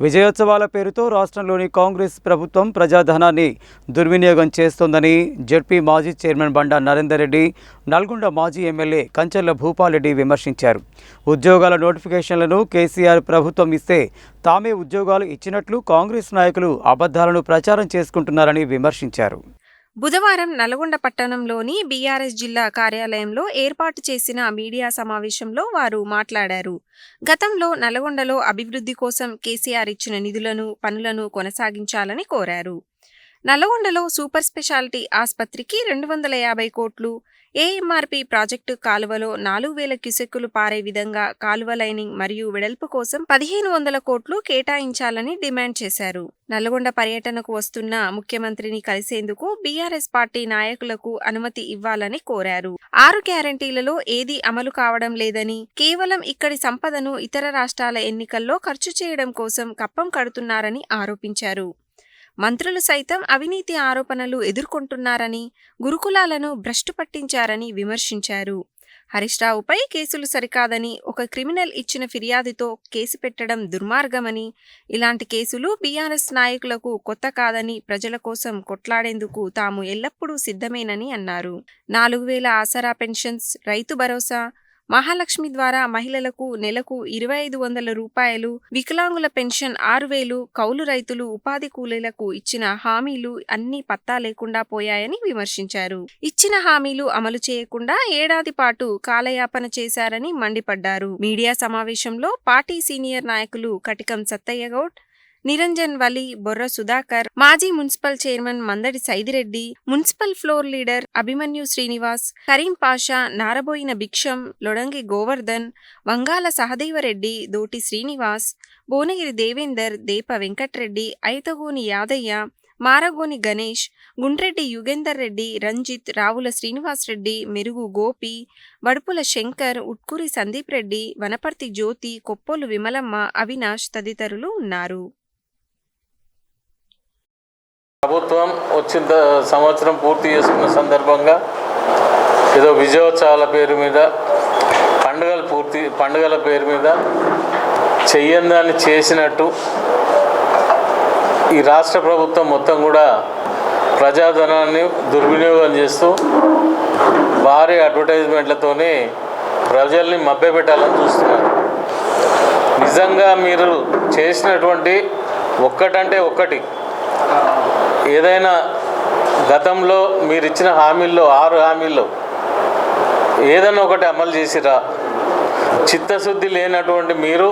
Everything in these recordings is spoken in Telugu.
విజయోత్సవాల పేరుతో రాష్ట్రంలోని కాంగ్రెస్ ప్రభుత్వం ప్రజాధనాన్ని దుర్వినియోగం చేస్తోందని జడ్పీ మాజీ చైర్మన్ బండా నరేందర్ రెడ్డి నల్గొండ మాజీ ఎమ్మెల్యే కంచెల్ల భూపాలరెడ్డి విమర్శించారు. ఉద్యోగాల నోటిఫికేషన్లను కేసీఆర్ ప్రభుత్వం ఇస్తే తామే ఉద్యోగాలు ఇచ్చినట్లు కాంగ్రెస్ నాయకులు అబద్ధాలను ప్రచారం చేసుకుంటున్నారని విమర్శించారు. బుధవారం నల్గొండ పట్టణంలోని బీఆర్ఎస్ జిల్లా కార్యాలయంలో ఏర్పాటు చేసిన మీడియా సమావేశంలో వారు మాట్లాడారు. గతంలో నల్గొండలో అభివృద్ధి కోసం కేసీఆర్ ఇచ్చిన నిధులను పనులను కొనసాగించాలని కోరారు. నల్గొండలో సూపర్ స్పెషాలిటీ ఆసుపత్రికి రెండు వందల యాభై కోట్లు ఏఎంఆర్పి ప్రాజెక్టు కాలువలో నాలుగు వేల క్యూసెక్కులు పారే విధంగా కాలువ లైనింగ్ మరియు వెడల్పు కోసం పదిహేను వందల కోట్లు కేటాయించాలని డిమాండ్ చేశారు. నల్గొండ పర్యటనకు వస్తున్న ముఖ్యమంత్రిని కలిసేందుకు బీఆర్ఎస్ పార్టీ నాయకులకు అనుమతి ఇవ్వాలని కోరారు. ఆరు గ్యారంటీలలో ఏదీ అమలు కావడం లేదని కేవలం ఇక్కడి సంపదను ఇతర రాష్ట్రాల ఎన్నికల్లో ఖర్చు చేయడం కోసం కప్పం కడుతున్నారని ఆరోపించారు. మంత్రులు సైతం అవినీతి ఆరోపణలు ఎదుర్కొంటున్నారని గురుకులాలను భ్రష్టు పట్టించారని విమర్శించారు. హరీష్రావుపై కేసులు సరికాదని ఒక క్రిమినల్ ఇచ్చిన ఫిర్యాదుతో కేసు పెట్టడం దుర్మార్గమని ఇలాంటి కేసులు బీఆర్ఎస్ నాయకులకు కొత్త కాదని ప్రజల కోసం కొట్లాడేందుకు తాము ఎల్లప్పుడూ సిద్ధమేనని అన్నారు. నాలుగు వేల ఆసరా పెన్షన్స్ రైతు భరోసా మహాలక్ష్మి ద్వారా మహిళలకు నెలకు ఇరవై ఐదు వందల రూపాయలు వికలాంగుల పెన్షన్ ఆరు వేలు కౌలు రైతులు ఉపాధి కూలీలకు ఇచ్చిన హామీలు అన్ని పత్తా లేకుండా పోయాయని విమర్శించారు. ఇచ్చిన హామీలు అమలు చేయకుండా ఏడాది పాటు కాలయాపన చేశారని మండిపడ్డారు. మీడియా సమావేశంలో పార్టీ సీనియర్ నాయకులు కటికం సత్తయ్య గౌడ్ నిరంజన్ వలి బొర్ర సుధాకర్ మాజీ municipal chairman Mandadi Saidireddy municipal floor leader Abhimanyu Srinivas Karim Pasha Naraboina Bhiksham Lodangi Govardhan Vangala Sahadevareddy Doti Srinivas Bhuvanagiri Devender Depa Venkatreddy Aitagoni Yadaiah Maragoni Ganesh Gundreddy Yugender Reddy Ranjith Ravula Srinivas Reddy Merugu Gopi Vadupula Shankar Utkuri Sandeep Reddy Wanaparthy జ్యోతి కొప్పోలు విమలమ్మ అవినాష్ తదితరులు ఉన్నారు. ప్రభుత్వం వచ్చిన సంవత్సరం పూర్తి చేసుకున్న సందర్భంగా ఏదో విజయోత్సవాల పేరు మీద పండుగల పూర్తి పండుగల పేరు మీద చెయ్యందాన్ని చేసినట్టు ఈ రాష్ట్ర ప్రభుత్వం మొత్తం కూడా ప్రజాధనాన్ని దుర్వినియోగం చేస్తూ భారీ అడ్వర్టైజ్మెంట్లతోనే ప్రజల్ని మభ్యపెట్టాలని చూస్తున్నారు. నిజంగా మీరు చేసినటువంటి ఒక్కటంటే ఒక్కటి. ఏదైనా గతంలో మీరు ఇచ్చిన హామీల్లో ఆరు హామీల్లో ఏదైనా ఒకటి అమలు చేసిరా? చిత్తశుద్ధి లేనటువంటి మీరు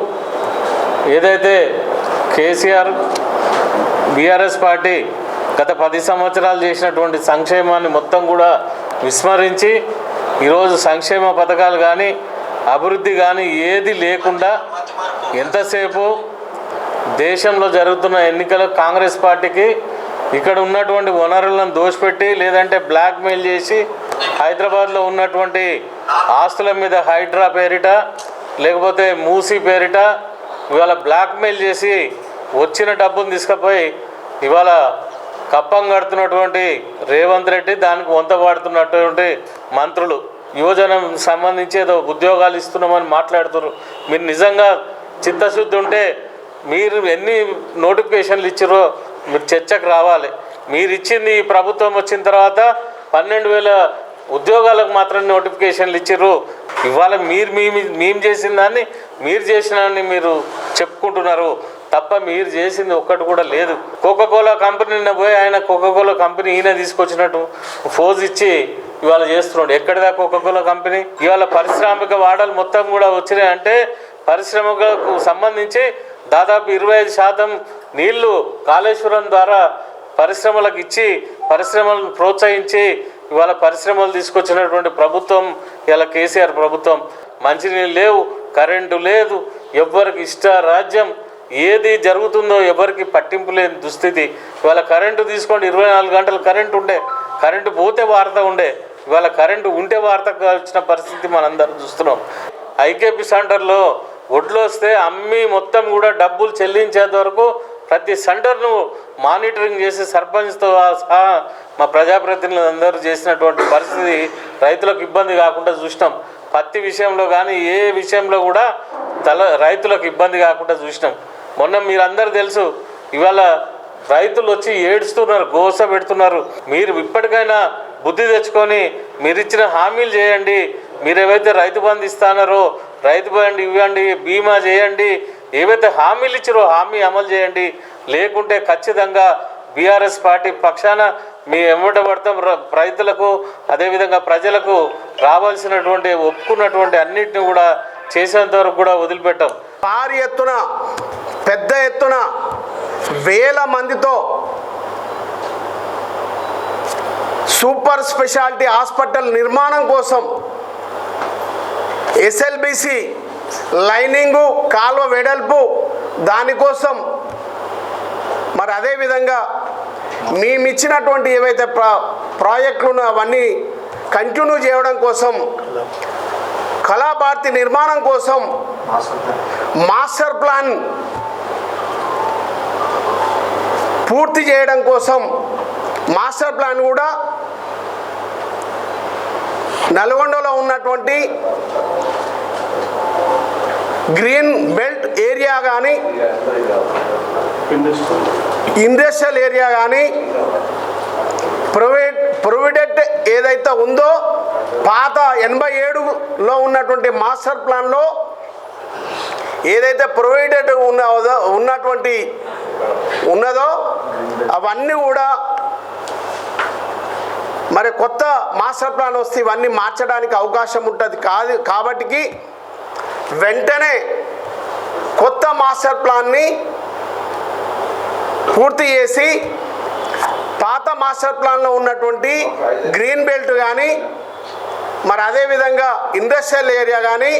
ఏదైతే కేసీఆర్ బీఆర్ఎస్ పార్టీ గత పది సంవత్సరాలు చేసినటువంటి సంక్షేమాన్ని మొత్తం కూడా విస్మరించి ఈరోజు సంక్షేమ పథకాలు కానీ అభివృద్ధి కానీ ఏది లేకుండా ఎంతసేపు దేశంలో జరుగుతున్న ఎన్నికలు కాంగ్రెస్ పార్టీకి ఇక్కడ ఉన్నటువంటి వనరులను దోషపెట్టి లేదంటే బ్లాక్మెయిల్ చేసి హైదరాబాద్లో ఉన్నటువంటి ఆస్తుల మీద హైడ్రా పేరిట లేకపోతే మూసీ పేరిట ఇవాళ బ్లాక్మెయిల్ చేసి వచ్చిన డబ్బును తీసుకుపోయి ఇవాళ కప్పం కడుతున్నటువంటి రేవంత్ రెడ్డి దానికి వంత పాడుతున్నటువంటి మంత్రులు. యువజనం సంబంధించి ఏదో ఉద్యోగాలు ఇస్తున్నామని మాట్లాడుతున్నారు. మీరు నిజంగా చిత్తశుద్ధి ఉంటే మీరు ఎన్ని నోటిఫికేషన్లు ఇచ్చారో మీరు చర్చకు రావాలి. మీరు ఇచ్చింది ఈ ప్రభుత్వం వచ్చిన తర్వాత పన్నెండు వేల ఉద్యోగాలకు మాత్రం నోటిఫికేషన్లు ఇచ్చారు ఇవాళ మీరు మీ మేము చేసిన దాన్ని మీరు చేసిన దాన్ని మీరు చెప్పుకుంటున్నారు. తప్ప మీరు చేసింది ఒక్కటి కూడా లేదు. కోకోకోలా కంపెనీ పోయి ఆయన కోకోకోలా కంపెనీ ఈయన తీసుకొచ్చినట్టు ఫోజ్ ఇచ్చి ఇవాళ చేస్తున్నాడు. ఎక్కడిదా కోకోకోలా కంపెనీ ఇవాళ పారిశ్రామిక వాడలు మొత్తం కూడా వచ్చినాయి అంటే పరిశ్రమలకు సంబంధించి దాదాపు ఇరవై ఐదు శాతం నీళ్ళు కాళేశ్వరం ద్వారా పరిశ్రమలకు ఇచ్చి పరిశ్రమలను ప్రోత్సహించి ఇవాళ పరిశ్రమలు తీసుకొచ్చినటువంటి ప్రభుత్వం ఇలా కేసీఆర్ ప్రభుత్వం మంచినీళ్ళు లేవు కరెంటు లేదు ఎవ్వరికి ఇష్ట రాజ్యం ఏది జరుగుతుందో ఎవరికి పట్టింపు లేని దుస్థితి. ఇవాళ కరెంటు తీసుకోండి ఇరవై నాలుగు గంటలు కరెంటు ఉండే కరెంటు పోతే వార్త ఉండే ఇవాళ కరెంటు ఉంటే వార్త వచ్చిన పరిస్థితి మనందరం చూస్తున్నాం. ఐకేపీ సెంటర్లో వడ్లు వస్తే అమ్మి మొత్తం కూడా డబ్బులు చెల్లించేంత వరకు ప్రతి సెంటర్ను మానిటరింగ్ చేసి సర్పంచ్తో సహా మా ప్రజాప్రతినిధులు అందరూ చేసినటువంటి పరిస్థితి రైతులకు ఇబ్బంది కాకుండా చూసినాం. పత్తి విషయంలో కానీ ఏ విషయంలో కూడా తల రైతులకు ఇబ్బంది కాకుండా చూసినాం. మొన్న మీరందరూ తెలుసు ఇవాళ రైతులు వచ్చి ఏడుస్తున్నారు గోస పెడుతున్నారు. మీరు ఇప్పటికైనా బుద్ధి తెచ్చుకొని మీరిచ్చిన హామీలు చేయండి మీరు ఏవైతే రైతు బంధు ఇస్తానారో రైతు బంధు ఇవ్వండి బీమా చేయండి ఏవైతే హామీలు ఇచ్చారో హామీ అమలు చేయండి. లేకుంటే ఖచ్చితంగా బీఆర్ఎస్ పార్టీ పక్షాన మీ ఎమ్మట పడతాం. రైతులకు అదేవిధంగా ప్రజలకు రావాల్సినటువంటి ఒప్పుకున్నటువంటి అన్నిటిని కూడా చేసేంత వరకు కూడా వదిలిపెట్టాం. భారీ ఎత్తున పెద్ద ఎత్తున వేల మందితో సూపర్ స్పెషాలిటీ హాస్పిటల్ నిర్మాణం కోసం ఎస్ఎల్బిసి లైనింగు కాలువ వెడల్పు దానికోసం మరి అదేవిధంగా మేమిచ్చినటువంటి ఏవైతే ప్రా ప్రాజెక్టులను అవన్నీ కంటిన్యూ చేయడం కోసం కళాభారతి నిర్మాణం కోసం మాస్టర్ ప్లాన్ పూర్తి చేయడం కోసం మాస్టర్ ప్లాన్ కూడా నల్గొండలో ఉన్నటువంటి గ్రీన్ బెల్ట్ ఏరియా కానీ ఇండస్ట్రియల్ ఏరియా కానీ ప్రైవేట్ ప్రొవిడెంట్ ఏదైతే ఉందో పాత ఎనభై ఏడులో ఉన్నటువంటి మాస్టర్ ప్లాన్లో ఏదైతే ప్రొవైడెడ్ ఉన్న ఉన్నటువంటి ఉన్నదో అవన్నీ కూడా మరి కొత్త మాస్టర్ ప్లాన్ వస్తే ఇవన్నీ మార్చడానికి అవకాశం ఉంటుంది. కాదు కాబట్టికి వెంటనే కొత్త మాస్టర్ ప్లాన్ని పూర్తి చేసి పాత మాస్టర్ ప్లాన్లో ఉన్నటువంటి గ్రీన్ బెల్ట్ కానీ మరి అదేవిధంగా ఇండస్ట్రియల్ ఏరియా కానీ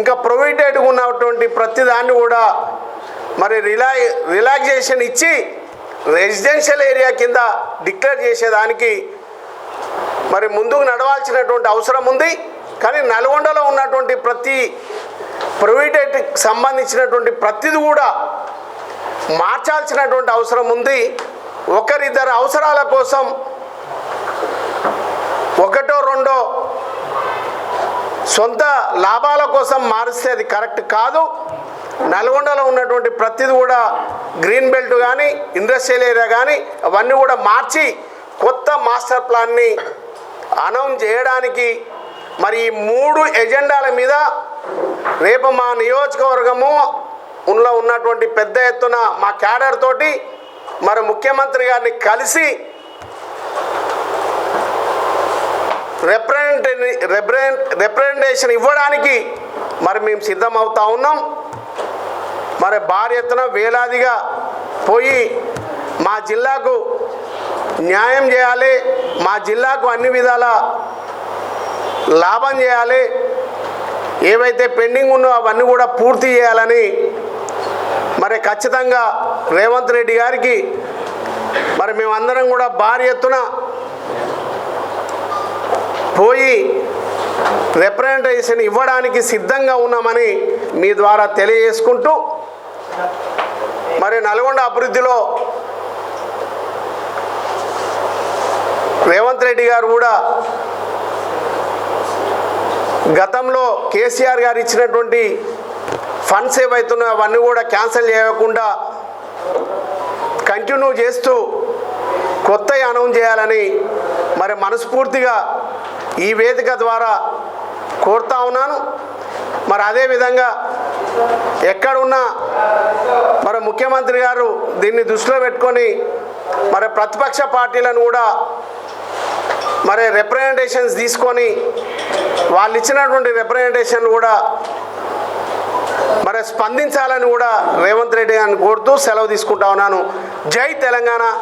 ఇంకా ప్రొవైడెడ్గా ఉన్నటువంటి ప్రతి దాన్ని కూడా మరి రిలా రిలాక్సేషన్ ఇచ్చి రెసిడెన్షియల్ ఏరియా కింద డిక్లేర్ చేసేదానికి మరి ముందుకు నడవాల్సినటువంటి అవసరం ఉంది. కానీ నల్గొండలో ఉన్నటువంటి ప్రతి ప్రొవిడెంట్కి సంబంధించినటువంటి ప్రతిది కూడా మార్చాల్సినటువంటి అవసరం ఉంది. ఒకరిద్దరు అవసరాల కోసం ఒకటో రెండో సొంత లాభాల కోసం మారిస్తే అది కరెక్ట్ కాదు. నల్గొండలో ఉన్నటువంటి ప్రతిది కూడా గ్రీన్ బెల్ట్ కానీ ఇండస్ట్రియల్ ఏరియా కానీ అవన్నీ కూడా మార్చి కొత్త మాస్టర్ ప్లాన్ని అనౌన్స్ చేయడానికి మరి ఈ మూడు ఎజెండాల మీద రేపు మా నియోజకవర్గము ఉన్న ఉన్నటువంటి పెద్ద ఎత్తున మా క్యాడర్ తోటి మరి ముఖ్యమంత్రి గారిని కలిసి రిప్రజెంటే రిప్రజెంట్ రిప్రజెంటేషన్ ఇవ్వడానికి మరి మేము సిద్ధమవుతా ఉన్నాం. మరి భారీ ఎత్తున వేలాదిగా పోయి మా జిల్లాకు న్యాయం చేయాలి మా జిల్లాకు అన్ని విధాల లాభం చేయాలి ఏవైతే పెండింగ్ ఉన్నో అవన్నీ కూడా పూర్తి చేయాలని మరి ఖచ్చితంగా రేవంత్ రెడ్డి గారికి మరి మేమందరం కూడా భారీ ఎత్తున పోయి రిప్రజెంటేషన్ ఇవ్వడానికి సిద్ధంగా ఉన్నామని మీ ద్వారా తెలియజేసుకుంటూ మరి నల్గొండ అభివృద్ధిలో రేవంత్ రెడ్డి గారు కూడా గతంలో కేసీఆర్ గారు ఇచ్చినటువంటి ఫండ్స్ ఏవైతున్నాయో అవన్నీ కూడా క్యాన్సిల్ చేయకుండా కంటిన్యూ చేస్తూ కొత్త అనౌన్స్ చేయాలని మరి మనస్ఫూర్తిగా ఈ వేదిక ద్వారా కోరుతా ఉన్నాను. మరి అదేవిధంగా ఎక్కడున్నా మరి ముఖ్యమంత్రి గారు దీన్ని దృష్టిలో పెట్టుకొని మరి ప్రతిపక్ష పార్టీలను కూడా మరి రిప్రజెంటేషన్స్ తీసుకొని వాళ్ళు ఇచ్చినటువంటి రిప్రజెంటేషన్ కూడా మరి స్పందించాలని కూడా రేవంత్ రెడ్డి గారిని కోరుతూ సెలవు తీసుకుంటా ఉన్నాను. జై తెలంగాణ.